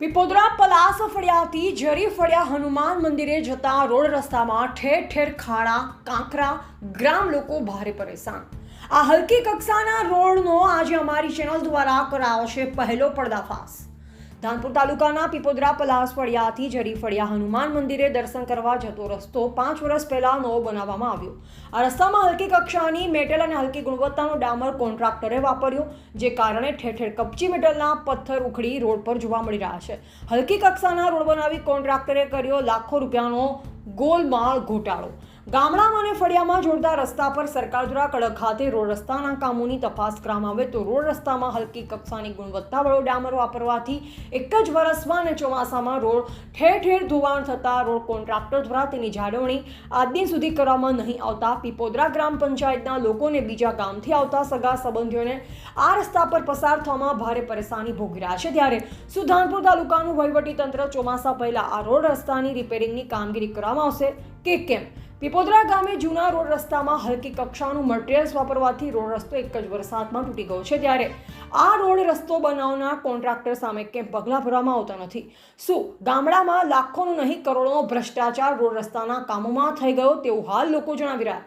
પીપોદરા પલાસ ફળિયાથી જરી ફળિયા હનુમાન મંદિરે જતા રોડ રસ્તામાં ઠેર ઠેર ખાડા, કાંકરા, ગ્રામ લોકો ભારે પરેશાન. આ હલકી કક્ષાના રોડનો આજે અમારી ચેનલ દ્વારા કરાવશે પહેલો પર્દાફાશ. ધાનપુર તાલુકાના પીપોદરા પલાસ ફળિયાથી જરી ફળિયા હનુમાન મંદિરે દર્શન કરવા જતો રસ્તો પાંચ વર્ષ પહેલા નવો બનાવવામાં આવ્યો. આ રસ્તામાં હલકી કક્ષાની મેટલ અને હલકી ગુણવત્તાનો ડામર કોન્ટ્રાક્ટરે વાપર્યો, જે કારણે ઠેર ઠેર કપચી મેટલના પથ્થર ઉખડી રોડ પર જોવા મળી રહ્યા છે. હલકી કક્ષાના રોડ બનાવી કોન્ટ્રાક્ટરે કર્યો લાખો રૂપિયાનો ગોલમાળ ઘોટાળો. ગામડામાં અને ફળિયામાં જોડતા રસ્તા પર સરકાર દ્વારા કડક ખાતે રોડ રસ્તાના કામોની તપાસ કરવામાં આવે તો રોડ રસ્તામાં હલકી કક્ષાની ગુણવત્તાવાળો ડામર વાપરવાથી એક જ વરસમાં અને ચોમાસામાં રોડ ઠેર ઠેર ધોવાણ થતાં રોડ કોન્ટ્રાક્ટર દ્વારા તેની જાળવણી આજ દિન સુધી કરવામાં નહીં આવતા. પીપોદરા ગ્રામ પંચાયતના લોકોને બીજા ગામથી આવતા સગા સંબંધીઓને આ રસ્તા પર પસાર થવામાં ભારે પરેશાની ભોગી રહ્યા છે. ત્યારે સુધાનપુર તાલુકાનું વહીવટી તંત્ર ચોમાસા પહેલાં આ રોડ રસ્તાની રિપેરિંગની કામગીરી કરવામાં આવશે કે કેમ? પીપોદરા ગામે જૂના રોડ રસ્તામાં હલકી કક્ષાનું મટીરિયલ્સ વાપરવાથી રોડ રસ્તો એક જ વરસાદમાં તૂટી ગયો છે ત્યારે આ રોડ રસ્તો બનાવનાર કોન્ટ્રાક્ટર સામે કેમ પગલાં ભરવામાં આવતા નથી? શું ગામડામાં લાખોનું નહીં, કરોડોનો ભ્રષ્ટાચાર રોડ રસ્તાના કામોમાં થઈ ગયો તેવું હાલ લોકો જણાવી રહ્યા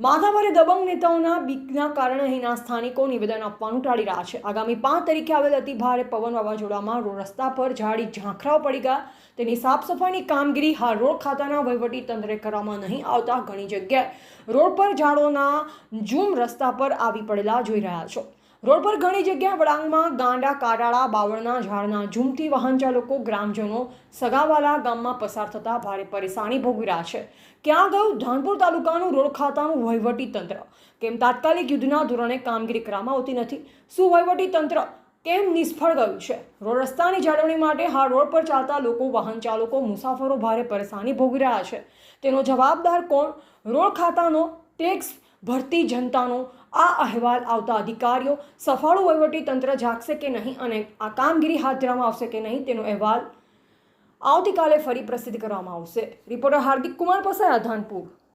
માથાભારે દબંગ નેતાઓના બીકના કારણે અહીંના સ્થાનિકો નિવેદન આપવાનું ટાળી રહ્યા છે. આગામી પાંચ તારીખે આવેલ અતિ ભારે પવન વાવાઝોડામાં રસ્તા પર ઝાડી ઝાંખરાઓ પડી ગયા. તેની સાફસફાઈની કામગીરી હાલ રોડ ખાતાના વહીવટી તંત્રે કરવામાં નહીં આવતા ઘણી જગ્યાએ. રોડ પર ઝાડોના ઝૂમ રસ્તા પર આવી પડેલા જોઈ રહ્યા છો. રોડ પર ઘણી જગ્યાએ વળાંગમાં ગાંડા, કાટાળા, બાવળના, ઝાડના ઝૂમથી વાહન ચાલકો ગ્રામજનો સગાવાલા ગામમાં પસાર થતા ભારે પરેશાની ભોગવી રહ્યા છે. ક્યાં ગયું? ધાનપુર તાલુકાનું રોડ ખાતાનું વહીવટી તંત્ર. કેમ તાત્કાલિક યુદ્ધના ધોરણે કામગીરી કરવામાં આવતી નથી? શું વહીવટી તંત્ર કેમ નિષ્ફળ ગયું છે? રોડ રસ્તાની જાળવણી માટે હા રોડ પર ચાલતા લોકો વાહન ચાલકો મુસાફરો ભારે પરેશાની ભોગવી રહ્યા છે. તેનો જવાબદાર કોણ? રોડ ખાતાનો ટેક્સ ભરતી જનતાનો આ અહેવાલ આવતા અધિકારીઓ સફાળું તંત્ર જાગશે કે નહીં અને આ કામગીરી હાથ ધરવામાં આવશે કે નહીં તેનો અહેવાલ આવતીકાલે ફરી પ્રસિદ્ધ કરવામાં આવશે. રિપોર્ટર હાર્દિક કુમાર પસાયા ધાનપુર